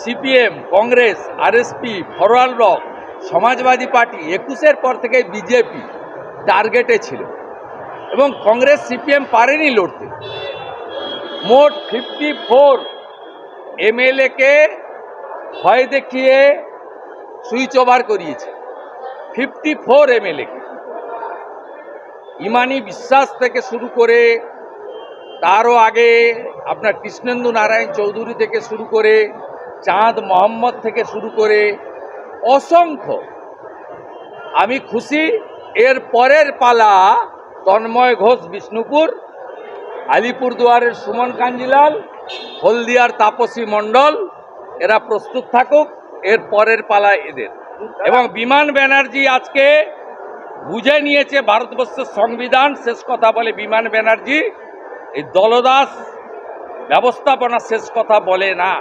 CPM, Congress, RSP forward bloc, Samajwadi party একুশের পর থেকে বিজেপি টার্গেটে ছিল এবং কংগ্রেস সিপিএম পারেনি লড়তে। মোট ফিফটি ফোর এমএলএকে ভয় দেখিয়ে সুইচ ওভার করিয়েছে ফিফটি ফোর এমএলএকে। ইমানি বিশ্বাস থেকে শুরু করে তারও আগে আপনার কৃষ্ণেন্দু নারায়ণ চৌধুরী থেকে শুরু করে চাঁদ মোহাম্মদ থেকে শুরু করে অসংখ্য। আমি খুশি, এর পরের পালা তন্ময় ঘোষ, বিষ্ণুপুর, আলিপুরদুয়ারের সুমন কাঞ্জিলাল, হলদিয়ার তাপসী মণ্ডল, এরা প্রস্তুত থাকুক, এর পরের পালা এদের। এবং বিমান ব্যানার্জি আজকে বুঝে নিয়েছে ভারতবর্ষের সংবিধান, শেষ কথা বলে বিমান ব্যানার্জি, এই দলদাস ব্যবস্থাপনা শেষ কথা বলে না।